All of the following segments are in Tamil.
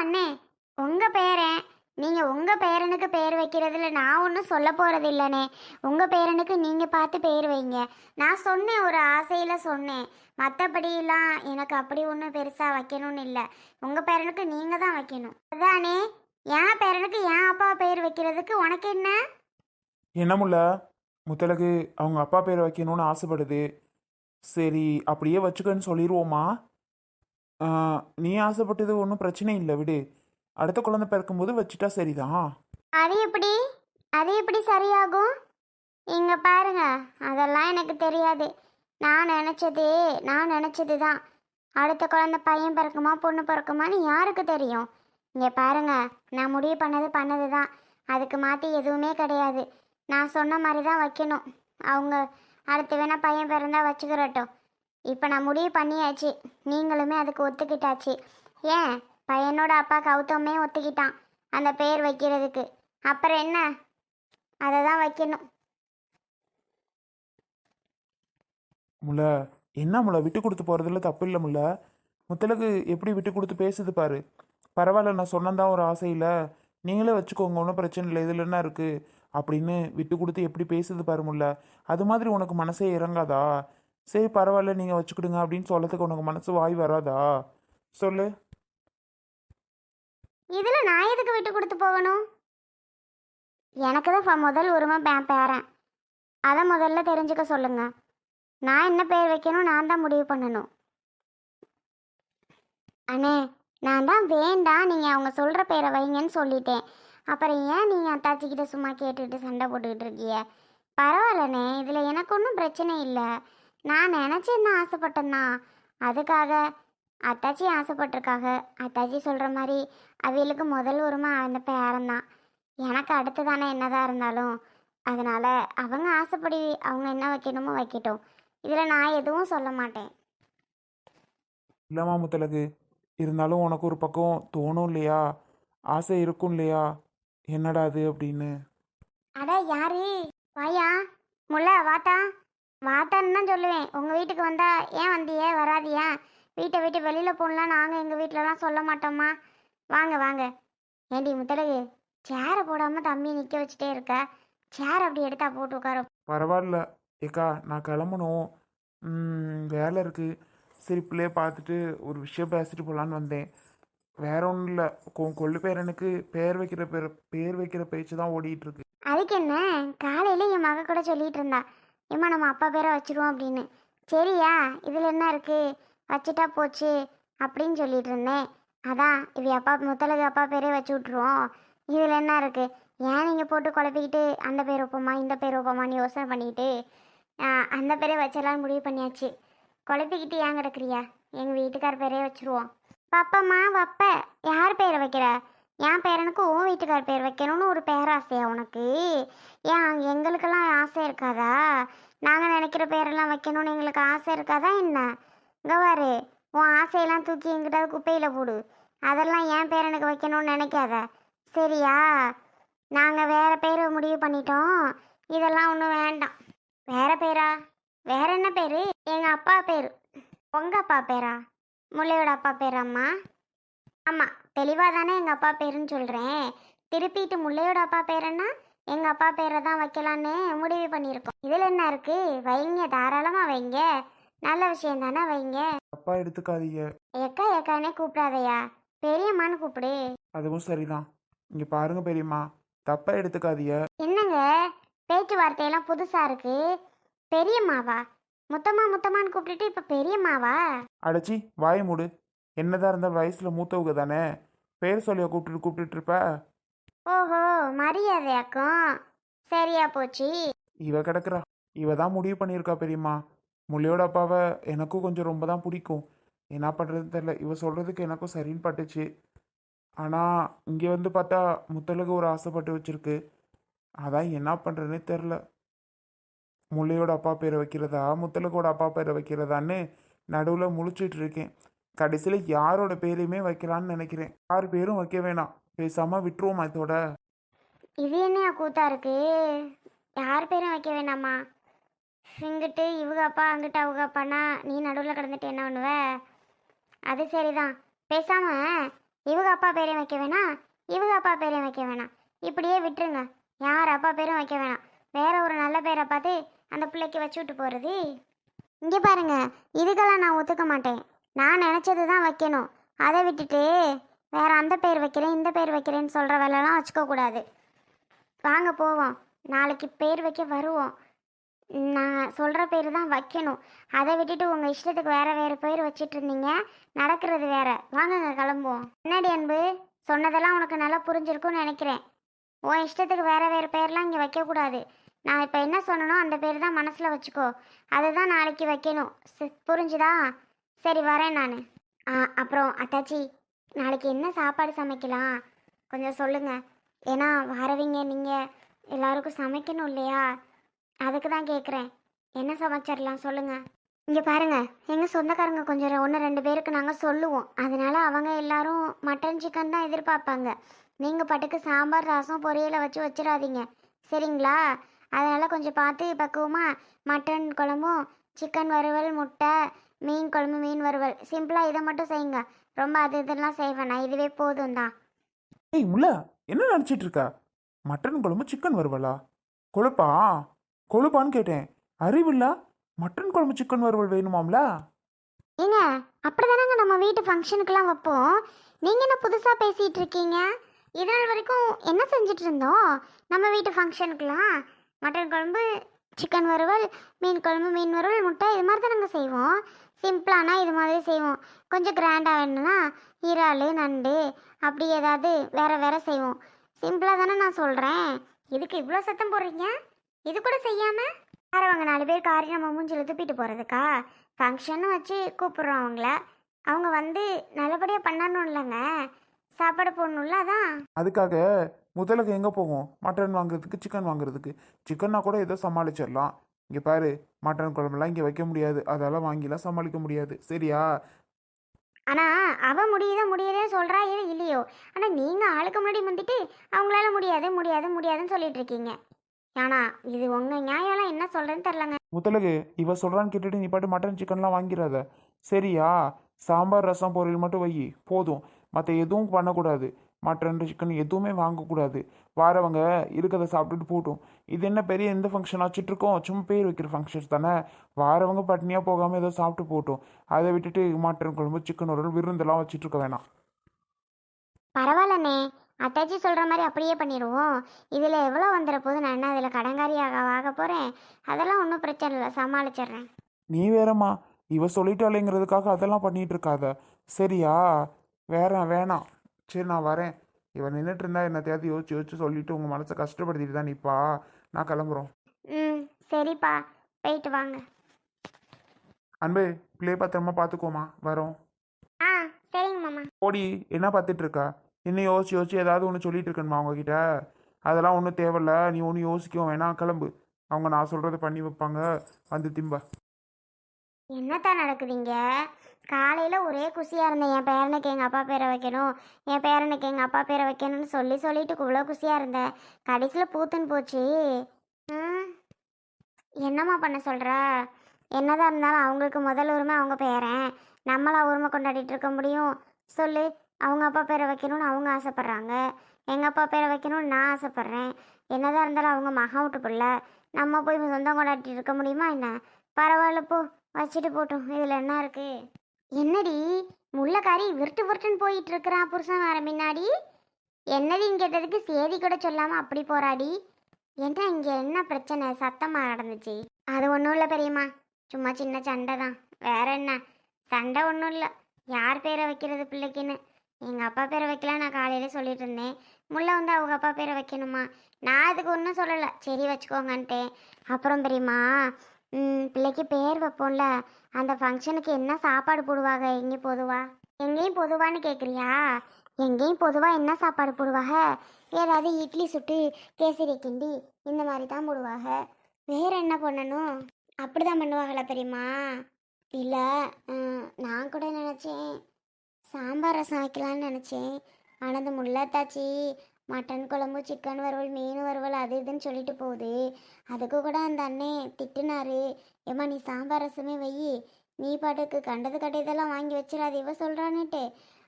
அண்ணே உங்கள் பேரன் நீங்கள் உங்கள் பேரனுக்கு பேர் வைக்கிறதுல நான் ஒன்றும் சொல்ல போகிறதில்லண்ணே உங்கள் பேரனுக்கு நீங்கள் பார்த்து பேர் வைங்க. நான் சொன்னேன் ஒரு ஆசையில் சொன்னேன். மற்றபடியெல்லாம் எனக்கு அப்படி ஒன்றும் பெருசாக வைக்கணும்னு இல்லை. உங்கள் பேரனுக்கு நீங்கள் தான் வைக்கணும். அதானே என் பேரனுக்கு என் அப்பா பேர் வைக்கிறதுக்கு உனக்கு என்ன? என்னமுல்ல முத்தலகு அவங்க அப்பா பேர் வைக்கணும்னு ஆசைப்படுது. சரி அப்படியே வச்சுக்கன்னு சொல்லிடுவோமா நீ ஆசைப்பட்டது ஒன்றும் பிரச்சனை இல்லை விடு. அடுத்த குழந்தை பிறக்கும்போது வச்சுட்டா சரிதான் அது எப்படி? அது எப்படி சரியாகும்? இங்க பாருங்க அதெல்லாம் எனக்கு தெரியாது. நான் நினச்சது நான் நினச்சது தான் அடுத்த குழந்தை பையன் பிறக்குமா பொண்ணு பிறக்குமான்னு யாருக்கு தெரியும்? இங்கே பாருங்க நான் முடிவு பண்ணது பண்ணது தான் அதுக்கு மாற்றி எதுவுமே கிடையாது. நான் சொன்ன மாதிரி தான் வைக்கணும். அவங்க அடுத்து வேணால் பையன் பிறந்தா வச்சுக்கிறட்டும். இப்போ நான் முடிவு பண்ணியாச்சு. நீங்களுமே அதுக்கு ஒத்துக்கிட்டாச்சு. ஏன்? பையனோட அப்பா கௌதமே ஒத்துக்கிட்டான். அந்த பேர் வைக்கிறதுக்கு. அப்புறம் என்ன? அதை தான் வைக்கணும். முல்ல என்ன முல்ல? விட்டு கொடுத்து போகிறதுல தப்பு இல்லை முல்ல. முத்தலுக்கு எப்படி விட்டு கொடுத்து பேசுது பாரு. பரவாயில்ல நான் சொன்னதான் ஒரு ஆசையில். நீங்களே வச்சுக்கோங்க ஒன்றும் பிரச்சனை இல்லை. இதில் என்ன இருக்குது அப்படின்னு விட்டு கொடுத்து எப்படி பேசுது பாரு முல்ல. அது மாதிரி உனக்கு மனசே இறங்காதா? சரி பரவாயில்ல நீங்கள் வச்சுக்கிடுங்க அப்படின்னு சொல்லத்துக்கு உனக்கு மனசு வாய் வராதா? சொல்லு. இதில் நான் எதுக்கு விட்டு கொடுத்து போகணும்? எனக்கு தான் முதல் உரிமை பே- பேரன். அதை முதல்ல தெரிஞ்சுக்க சொல்லுங்க. நான் என்ன பேர் வைக்கணும் நான் தான் முடிவு பண்ணணும். அண்ணே நான் தான் வேண்டாம் நீங்கள் அவங்க சொல்கிற பேரை வைங்கன்னு சொல்லிட்டேன். அப்புறம் ஏன் நீங்கள் அத்தாச்சிக்கிட்ட சும்மா கேட்டுக்கிட்டு சண்டை போட்டுக்கிட்டு இருக்கீங்க? பரவாயில்லண்ணே இதில் எனக்கு ஒன்றும் பிரச்சனை இல்லை. நான் நினச்சேன் ஆசைப்பட்டேன் தான். அதுக்காக அத்தாச்சி ஆசைப்பட்டிருக்காக. அத்தாச்சி சொல்கிற மாதிரி அவியலுக்கு முதல் உரிமை அந்த பேரன் தான். எனக்கு அடுத்து தானே என்னதான் இருந்தாலும். அதனால் அவங்க ஆசைப்படி அவங்க என்ன வைக்கணுமோ வைக்கட்டும். இதில் நான் எதுவும் சொல்ல மாட்டேன். இல்லைம்மா முத்தலகு இருந்தாலும் உனக்கு ஒரு பக்கம் தோணும் இல்லையா? ஆசை இருக்கும் இல்லையா? என்னடா அது அப்படின்னு. அட யாரு? வாயா? முல்ல வாத்தா? வாத்தான்னு தான் சொல்லுவேன். உங்கள் வீட்டுக்கு வந்தா ஏன் வந்தியே? வராதியா? வீட்டை விட்டு வெளியில் போகலாம் நாங்கள் எங்கள் வீட்டிலலாம் சொல்ல மாட்டோமா? வாங்க வாங்க. ஏண்டி முத்தழகு சேரை போடாமல் தம்பி நிற்க வச்சுட்டே இருக்க? சேர் அப்படி எடுத்தா போட்டு உட்கார. பரவாயில்ல. ஏக்கா நான் கிளம்பணும். வேலை இருக்குது சரி பிள்ளைய பார்த்துட்டு ஒரு விஷயம் பேசிட்டு போகலான்னு வந்தேன். வேற ஒன்றும் இல்லை. கொள்ளு பேரனுக்கு பேர் வைக்கிற பேர் பேர் வைக்கிற பேச்சு தான் ஓடிட்டு இருக்கு. அதுக்கு என்ன? காலையில் என் மக கூட சொல்லிட்டு இருந்தா ஏம்மா நம்ம அப்பா பேரை வச்சிருவோம் அப்படின்னு. சரியா இதில் என்ன இருக்குது வச்சுட்டா போச்சு அப்படின்னு சொல்லிட்டு இருந்தேன். அதான் இவ அப்பா முத்தலகு அப்பா பேரே வச்சு விட்ருவோம் இதில் என்ன இருக்குது ஏன் நீங்கள் போட்டு குழப்பிக்கிட்டு அந்த பேர் வைப்போமா இந்த பேர் வைப்போமான்னு யோசனை பண்ணிக்கிட்டு அந்த பேரே வச்சிடலான்னு முடிவு பண்ணியாச்சு. குழப்பிக்கிட்டு ஏன் கிடக்குறியா? எங்கள் வீட்டுக்கார் பேரே வச்சுருவோம். பப்பம்மா வப்ப யார் பேரை வைக்கிற? என் பேரனுக்கு உன் வீட்டுக்கார் பேர் வைக்கணும்னு ஒரு பேராசையா உனக்கு? ஏன் எங்களுக்கெல்லாம் ஆசை இருக்காதா? நாங்கள் நினைக்கிற பேரெல்லாம் வைக்கணும்னு எங்களுக்கு ஆசை இருக்காதா என்ன? இங்கே பாரு உன் ஆசையெல்லாம் தூக்கி எங்கிட்டாவது குப்பையில் போடு. அதெல்லாம் என் பேரனுக்கு வைக்கணும்னு நினைக்காத. சரியா? நாங்கள் வேற பேர் முடிவு பண்ணிட்டோம். இதெல்லாம் ஒன்றும் வேண்டாம். வேற பேரா? வேற என்ன பேர்? எங்கள் அப்பா பேர். உங்கள் அப்பா பேரா? முல்லையோட அப்பா பேராம்மா? ஆமாம் தெளிவாக தானே எங்கள் அப்பா பேருன்னு சொல்கிறேன் திருப்பிட்டு முல்லையோட அப்பா பேருன்னா எங்கள் அப்பா பேரை தான் வைக்கலான்னு முடிவு பண்ணியிருக்கோம். இதில் என்ன இருக்குது வைங்க தாராளமாக வைங்க. நல்ல விஷயம் தானே வைங்க. அப்பா எடுத்துக்காதீங்க. எக்கா எக்கானே கூப்பிடாதயா? பெரியம்மான்னு கூப்பிடு. அதுவும் சரிதான். இங்கே பாருங்க பெரியம்மா. தப்பாக எடுத்துக்காதீங்க. என்னங்க? பேச்சுவார்த்தையெல்லாம் புதுசாக இருக்கு. பெரியம்மாவா? முத்தம்மா முத்தம்மான்னு கூப்பிட்டுட்டு இப்போ பெரியம்மாவா? அடைச்சி வாய மூடு. என்னதான் இருந்தால் வயசில் மூத்தவங்க தானே. பேர் சொல்லியா கூப்பிட்டு கூப்பிட்டுட்டு இருப்ப ஓஹோ மரியாதையாக்கும். சரியா போச்சு. இவ கிடக்குறா. இவ தான் முடிவு பண்ணியிருக்கா பெரியம்மா. முள்ளையோட அப்பாவை எனக்கும் கொஞ்சம் ரொம்ப தான் பிடிக்கும். என்ன பண்ணுறதுன்னு தெரில. இவ சொல்கிறதுக்கு எனக்கும் சரின்னு பட்டுச்சு. ஆனால் இங்கே வந்து பார்த்தா முத்தலுக்கு ஒரு ஆசைப்பட்டு வச்சிருக்கு. அதான் என்ன பண்ணுறதுனே தெரில. முல்லையோட அப்பா பேரை வைக்கிறதா? முத்தலுக்கோட அப்பா பேரை வைக்கிறதான்னு நடுவில் முழிச்சிட்டு இருக்கேன் கடைசியில் யாரோட பேரையுமே வைக்கலான்னு நினைக்கிறேன். யார் பேரும் வைக்க வேணாம். பேசாமல் விட்டுருவோமா இதோட? இது என்னையா கூத்தா இருக்கு? யார் பேரும் வைக்க வேணாமா? இங்கிட்டு இவங்க அப்பா அங்கிட்டு அவங்க அப்பானா நீ நடுவில் கிடந்துட்டு என்ன பண்ணுவ? அது சரிதான். பேசாம இவங்க அப்பா பேரையும் வைக்க வேணாம். இவங்க அப்பா பேரையும் வைக்க வேணாம். இப்படியே விட்டுருங்க. யார் அப்பா பேரும் வைக்க வேணாம். வேற ஒரு நல்ல பேரை பார்த்து அந்த பிள்ளைக்கு வச்சு விட்டு போகிறது இங்கே பாருங்க. இதுக்கெல்லாம் நான் ஒத்துக்க மாட்டேன். நான் நினச்சது தான் வைக்கணும். அதை விட்டுட்டு வேற அந்த பேர் வைக்கிறேன் இந்த பேர் வைக்கிறேன்னு சொல்கிற வேலைலாம் வச்சுக்கக்கூடாது வாங்க போவோம். நாளைக்கு பேர் வைக்க வருவோம். நான் சொல்கிற பேர் தான் வைக்கணும். அதை விட்டுட்டு உங்கள் இஷ்டத்துக்கு வேற வேறு பேர் வச்சிட்டு இருந்தீங்க. நடக்கிறது வேற. வாங்கங்க கிளம்புவோம். என்னடி அன்பு சொன்னதெல்லாம் உனக்கு நல்லா புரிஞ்சிருக்கும்னு நினைக்கிறேன். உன் இஷ்டத்துக்கு வேற வேறு பேர்லாம் இங்கே வைக்கக்கூடாது நான் இப்போ என்ன சொன்னனோ அந்த பேர் தான் மனசில் வச்சுக்கோ. அதுதான் நாளைக்கு வைக்கணும். சி- புரிஞ்சுதா? சரி வரேன் நான். அப்புறம் அத்தாச்சி நாளைக்கு என்ன சாப்பாடு சமைக்கலாம்? கொஞ்சம் சொல்லுங்க. ஏன்னா வரவீங்க நீங்கள் எல்லாருக்கும் சமைக்கணும் இல்லையா? அதுக்கு தான் கேட்குறேன் என்ன சமைச்சிடலாம் சொல்லுங்கள் இங்கே பாருங்கள் எங்கள் சொந்தக்காரங்க கொஞ்சம் ஒன்று ரெண்டு பேருக்கு நாங்கள் சொல்லுவோம். அதனால் அவங்க எல்லாரும் மட்டன் சிக்கன் தான் எதிர்பார்ப்பாங்க. நீங்கள் பாட்டுக்கு சாம்பார் ரசம் பொரியலை வச்சு வச்சிடாதீங்க சரிங்களா? அதனால் கொஞ்சம் பார்த்து பக்குவமாக மட்டன் குழம்பும் சிக்கன் வறுவல் முட்டை மீன் குழம்பு மீன் வறுவல். சிம்பிளாக இதை மட்டும் செய்யுங்க ரொம்ப அது இதெல்லாம் செய்வேன் நான் இதுவே போதும் தான். ஏய் முல்ல என்ன நினச்சிட்டு இருக்க? மட்டன் குழம்பு சிக்கன் வறுவலா? கொழுப்பா? கொழுப்பான்னு கேட்டேன். அறிவில்ல மட்டன் குழம்பு சிக்கன் வறுவல் வேணுமாம்ல? ஏங்க அப்படிதானங்க நம்ம வீட்டு ஃபங்க்ஷனுக்கெல்லாம் வைப்போம். நீங்கள் என்ன புதுசாக பேசிகிட்டு இருக்கீங்க? இதனால் வரைக்கும் என்ன செஞ்சுட்டு இருந்தோம்? நம்ம வீட்டு ஃபங்க்ஷனுக்கெல்லாம் மட்டன் குழம்பு சிக்கன் வறுவல் மீன் குழம்பு மீன் வறுவல் முட்டை இது மாதிரி தான் நாங்கள் செய்வோம். சிம்பிளானா இது மாதிரி செய்வோம். கொஞ்சம் கிராண்டாக வேணும்னா இறால் நண்டு அப்படி ஏதாவது வேற வேற செய்வோம். சிம்பிளாக தானே நான் சொல்கிறேன் இதுக்கு இவ்வளோ சத்தம் போடுறீங்க? இது கூட செய்யாமல் வரவங்க நாலு பேர் காரி நம்ம மூஞ்சில் துப்பிட்டு போகிறதுக்கா ஃபங்க்ஷன்னு வச்சு கூப்பிட்றோம் அவங்கள. அவங்க வந்து நல்லபடியாக பண்ணணும் இல்லைங்க. சாப்பாடு போடணும்ல அதான். அதுக்காக முதலுக்கு எங்கே போவோம்? மட்டன் வாங்குறதுக்கு சிக்கன் வாங்குறதுக்கு. சிக்கன்னா கூட ஏதோ சமாளிச்சிடலாம். இங்கே பாரு மட்டன் குழம்புலாம் இங்கே வைக்க முடியாது. அதெல்லாம் வாங்கிலாம் சமாளிக்க முடியாது. சரியா? ஆனால் அவள் முடியுதா முடியலன்னு சொல்கிறா இது இல்லையோ. ஆனால் நீங்கள் ஆளுக்கு முன்னாடி வந்துட்டு அவங்களால முடியாது முடியாது முடியாதுன்னு சொல்லிட்டு இருக்கீங்க. ஆனா இது உங்கள் நியாயம்லாம் என்ன சொல்கிறேன்னு தெரிலங்க முத்தலகு இவ சொல்கிறான்னு கேட்டுட்டு நீ பாட்டு மட்டன் சிக்கன்லாம் வாங்கிடாத சரியா? சாம்பார் ரசம் பொரியல் மட்டும் வை போதும். மற்ற எதுவும் பண்ணக்கூடாது. மட்டன் சிக்கன் எதுவுமே வாங்கக்கூடாது. வாரவங்க இருக்கிறத சாப்பிட்டுட்டு போட்டும் இது என்ன பெரிய எந்த ஃபங்க்ஷன் வச்சுட்டு இருக்கோம் சும்மா பேர் வைக்கிற ஃபங்க்ஷன்ஸ் தானே? வாரவங்க பட்னியாக போகாமல் ஏதோ சாப்பிட்டு போட்டும் அதை விட்டுட்டு மட்டன். குழம்பு சிக்கன் ஒரு விருந்தெல்லாம் வச்சுட்டு இருக்க வேணாம். பரவாயில்லண்ணே. அத்தாச்சி சொல்கிற மாதிரி அப்படியே பண்ணிடுவோம் இதில் எவ்வளோ வந்துட போது நான் என்ன இதில் கடங்காரியாக ஆக போகிறேன் அதெல்லாம் ஒன்றும் பிரச்சனை இல்லை. சமாளிச்சிடுறேன். நீ வேறம்மா. இவ சொல்லிட்டாளேங்கிறதுக்காக அதெல்லாம் பண்ணிட்டு இருக்காத. சரியா? வேற வேணாம். சரி நான் வரேன். இவன் நின்றுட்டு இருந்தா என்னத்தையாவது யோசிச்சு யோசிச்சு சொல்லிட்டு உங்கள் மனசை கஷ்டப்படுத்திட்டு தான் நிப்பா. நான் கிளம்புறோம். ம் சரிப்பா. போயிட்டு வாங்க. அன்பு பிள்ளை பத்திரமா பார்த்துக்கோமா. வரோம். ஆ சரிங்க மாமா. ஓடி என்ன பார்த்துட்டு இருக்கா இன்னும் யோசிச்சு யோசிச்சு ஏதாவது ஒன்று சொல்லிட்டு இருக்கணுமா அவங்கக்கிட்ட அதெல்லாம் ஒன்றும் தேவையில்ல. நீ ஒன்றும் யோசிக்கவும் வேணாம். கிளம்பு. அவங்க நான் சொல்கிறத பண்ணி வைப்பாங்க. வந்து திம்ப. என்னத்தான் நடக்குதுங்க? காலையில் ஒரே குஷியாக இருந்தேன். என் பேரனுக்கு எங்கள் அப்பா பேரை வைக்கணும். என் பேரனுக்கு எங்கள் அப்பா பேரை வைக்கணும்னு சொல்லி சொல்லிட்டு இவ்வளோ குஷியாக இருந்தேன். கடைசியில் பூத்துன்னு போச்சு. ம். என்னம்மா பண்ண சொல்கிற என்னதான் இருந்தாலும் அவங்களுக்கு முதல் உரிமை அவங்க பேரன். நம்மளா உரிமை கொண்டாடிட்டு இருக்க முடியும். சொல்லு அவங்க அப்பா பேரை வைக்கணும்னு அவங்க ஆசைப்பட்றாங்க. எங்கள் அப்பா பேரை வைக்கணும்னு நான் ஆசைப்பட்றேன். என்னதான் இருந்தாலும் அவங்க மகா விட்டு பிள்ளை. நம்ம போய் சொந்தம் கொண்டாடிட்டு இருக்க முடியுமா என்ன? பரவாயில்ல போ. வச்சுட்டு போட்டோம். இதில் என்ன இருக்கு? என்னடி? முள்ளக்காரி விருட்டு விருட்டுன்னு போயிட்டு இருக்கிறான் புருஷன் வர முன்னாடி. என்னடின்னு கேட்டதுக்கு சேதி கூட சொல்லாமல் அப்படி போறாடி? என்ன இங்கே என்ன பிரச்சனை? சத்தமாக நடந்துச்சு. அது ஒன்றும் இல்லை பெரியம்மா. சும்மா சின்ன சண்டை தான். வேற என்ன? சண்டை ஒன்றும் இல்லை. யார் பேரை வைக்கிறது பிள்ளைக்குன்னு? எங்கள் அப்பா பேரை வைக்கலாம் நான் காலையில் சொல்லிட்டு இருந்தேன். முல்லை வந்து அவங்க அப்பா பேரை வைக்கணுமா? நான் அதுக்கு ஒன்றும் சொல்லலை. சரி வச்சுக்கோங்கன்ட்டேன். அப்புறம் பெரியம்மா பிள்ளைக்கு பேர் வைப்போம்ல. அந்த ஃபங்க்ஷனுக்கு என்ன சாப்பாடு போடுவாங்க? எங்கேயும் பொதுவா? எங்கேயும் பொதுவான்னு கேட்குறியா எங்கேயும் பொதுவாக என்ன சாப்பாடு போடுவாங்க? ஏதாவது இட்லி சுட்டு கேசரி கிண்டி இந்த மாதிரி தான் போடுவாங்க. வேறு என்ன பண்ணணும்? அப்படி தான் பண்ணுவாங்களா பெரியம்மா இல்லை நான் கூட நினச்சேன். சாம்பார் ரசம் வைக்கலான்னு நினச்சேன். ஆனால் முல்லைத்தாச்சி முள்ளத்தாச்சி மட்டன் குழம்பு சிக்கன் வறுவல் மீன் வறுவல் அது இதுன்னு சொல்லிட்டு போகுது. அதுக்கு கூட அந்த அண்ணே திட்டுனாரு. ஏம்மா நீ சாம்பார் ரசமே வை. நீ பாட்டுக்கு கண்டது கடையதெல்லாம் வாங்கி வச்சிடாது. இவ சொல்கிறான்னுட்டு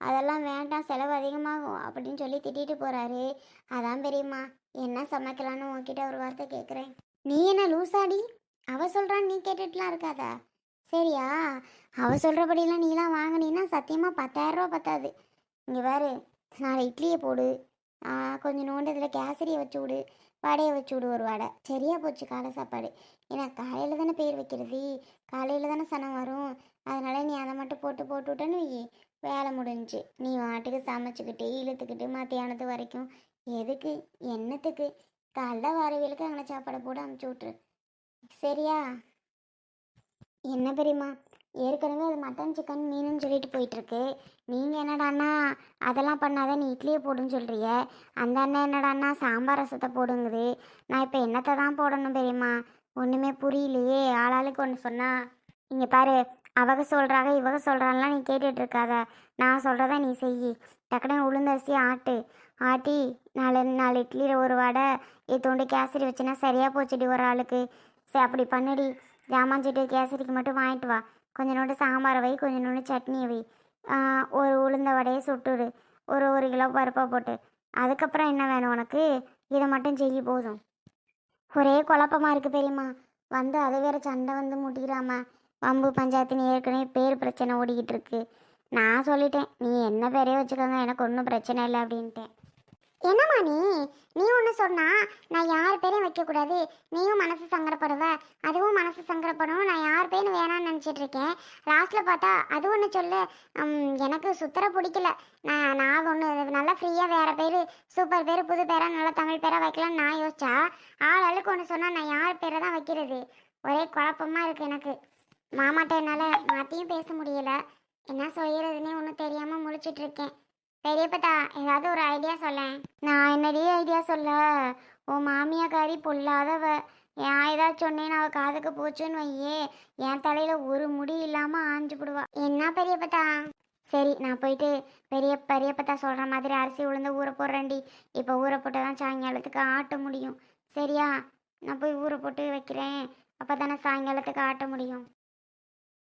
அதெல்லாம் வேண்டாம் செலவு அதிகமாகும் அப்படின்னு சொல்லி திட்டிட்டு போகிறாரு அதான் பெரியம்மா என்ன சமைக்கலான்னு உங்ககிட்ட ஒரு வார்த்தை கேட்குறேன் நீ என்ன லூசாடி? அவ சொல்கிறான்னு நீ கேட்டுட்டுலாம் இருக்காதா? சரியா? அவ சொல்கிறபடியெல்லாம் நீலாம் வாங்கினீன்னா சத்தியமாக பத்தாயிரரூபா பத்தாது. இங்கே பாரு நாலு இட்லியை போடு. கொஞ்சம் நோண்டு இதில் கேசரியை வச்சு விடு வடையை வச்சு விடு ஒரு வடை. சரியாக போச்சு காலை சாப்பாடு. ஏன்னா காலையில் தானே பேர் வைக்கிறது. காலையில் தானே சனம் வரும். அதனால் நீ அதை மட்டும் போட்டு போட்டு விட்டேன்னு வேலை முடிஞ்சு. நீ வாட்டுக்கு சமைச்சிக்கிட்டு இழுத்துக்கிட்டு மத்தியானத்து வரைக்கும். எதுக்கு? என்னத்துக்கு? காலைல வரவியலுக்கு அங்கே சாப்பாடை போட்டு அமுச்சு விட்ரு சரியா? என்ன பெரியம்மா? ஏற்கனவே அது மட்டன் சிக்கன் மீனுன்னு சொல்லிட்டு போயிட்டுருக்கு. நீங்கள் என்னடான்னா அதெல்லாம் பண்ணாத நீ இட்லியை போடுன்னு சொல்கிறிய அந்த அண்ணன் என்னடான்னா சாம்பார் ரசத்தை போடுங்குது. நான் இப்போ என்னத்தை தான் போடணும் பெரியம்மா? ஒன்றுமே புரியலையே. ஆளாளுக்கு ஒன்று சொன்னால் இங்கே பாரு அவங்க சொல்கிறாங்க இவங்க சொல்கிறான்லாம் நீ கேட்டுட்ருக்காத நான் சொல்கிறத நீ செய் டக்குனு உளுந்தரிசி ஆட்டு. ஆட்டி நாலு நாலு இட்லியில் ஒரு வடை இத்தோண்டு கேசரி வச்சுன்னா சரியாக போச்சுடி ஒரு ஆளுக்கு. சரி அப்படி பண்ணுடி. ஜாமான்சிட்டு கேசரிக்கு மட்டும் வாங்கிட்டு வா. கொஞ்சோண்டு சாம்பாரை வை கொஞ்சோண்டு சட்னியை வை. ஒரு உளுந்த வடையை சுட்டுடு. ஒரு ஒரு கிலோ பருப்பை போட்டு. அதுக்கப்புறம் என்ன வேணும் உனக்கு? இதை மட்டும் செய்ய போதும். ஒரே குழப்பமா இருக்குது பெரியம்மா. வந்து அது வேற சண்டை வந்து முட்டிக்கிறாம வம்பு பஞ்சாயத்துன்னு ஏற்கனவே பேர் பிரச்சனை ஓடிக்கிட்டு இருக்கு. நான் சொல்லிட்டேன் நீ என்ன பேரே வச்சுக்கோங்க எனக்கு ஒன்றும் பிரச்சனை இல்லை அப்படின்ட்டேன். என்னம்மா நீ? நீ ஒன்று சொன்னா நான் யார் பேரையும் வைக்கக்கூடாது நீயும் மனசு சங்கடப்படுவ. அதுவும் மனசு சங்கடப்படும். நான் யார் பேரும் வேணாம்னு நினச்சிட்டு இருக்கேன். லாஸ்ட்டில் பார்த்தா அது ஒன்று சொல்லு. எனக்கு சுத்தர பிடிக்கல. நான் நான் ஒன்று நல்லா ஃப்ரீயாக வேறு பேர் சூப்பர் பேர் புது பேராக நல்லா தமிழ் பேராக வைக்கலாம்னு நான் யோசிச்சா ஆள் ஆளுக்கு ஒன்று சொன்னால் நான் யார் பேரை தான் வைக்கிறது? ஒரே குழப்பமாக இருக்குது எனக்கு. மாமாட்ட என்னால் மாற்றியும் பேச முடியல. என்ன செய்யறதுன்னே ஒன்றும் தெரியாமல் முழிச்சிட்டு இருக்கேன். பெரியப்பட்டா ஏதாவது ஒரு ஐடியா சொல்லேன். நான் என்னடி ஐடியா சொல்ல? உன் மாமியாக்காரி பொல்லாதவ. ஏன் ஏதாச்சும் சொன்னேன் அவள் காதுக்கு போச்சுன்னு வையே. என் தலையில ஒரு முடி இல்லாம ஆஞ்சு போடுவா. என்ன பெரியப்பட்டா? சரி நான் போயிட்டு பெரிய பெரியப்பட்டா சொல்ற மாதிரி அரிசி உளுந்து ஊற போடுறேன்டி. இப்போ ஊற போட்டு தான் சாயங்காலத்துக்கு ஆட்ட முடியும். சரியா? நான் போய் ஊற போட்டு வைக்கிறேன். அப்போ தானே சாயங்காலத்துக்கு ஆட்ட முடியும்.